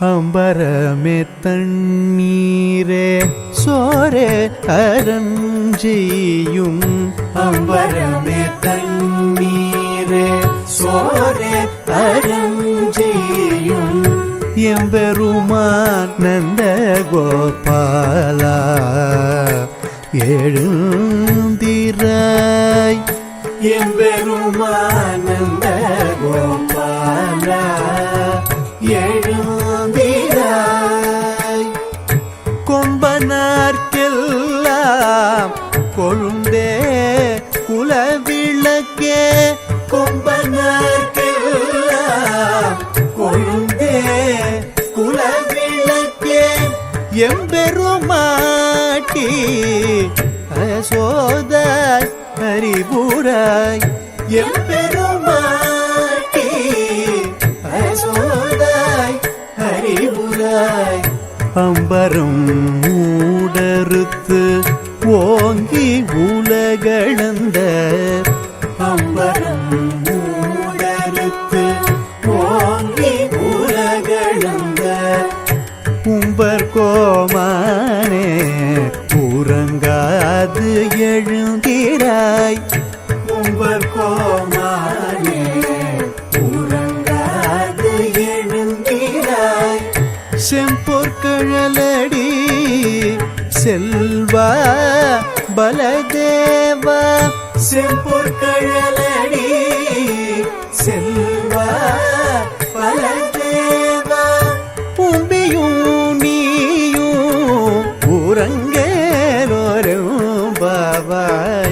அம்பரமே தண்ணீரே சோரே அரஞ்செய்யும். அம்பரமே தண்ணீரே சோரே அரஞ்செய்யும். எம்பெருமான் நந்த கோபாலா எழுந்திராய். எம்பெருமான் நந்த கோபாலா கொழுந்தே குலவிளக்கே கொம்பனார்க்கெல்லாம் கொழுந்தே குலவிளக்கே எம்பெருமாட்டி. அசோதாய் ஹரிபுராய் எம்பெருமாட்டி. அசோதாய் ஹரிபுராய் அம்பரும் மூடறுத்து ஓங்கி உலகளந்த அம்பரம் மூடறுத்து ஓங்கி உலகளந்த உம்பர் கோமானே உறங்காது எழுந்திராய். உம்பர் கோமானே உறங்காது எழுந்திராய். செம்பொற்கழலடி செல்வா பலதேவா செம்பொற்கழலடி செல்வா பலதேவா. உம்பியும் நீயும் உறங்கேலோரும் பாவாய்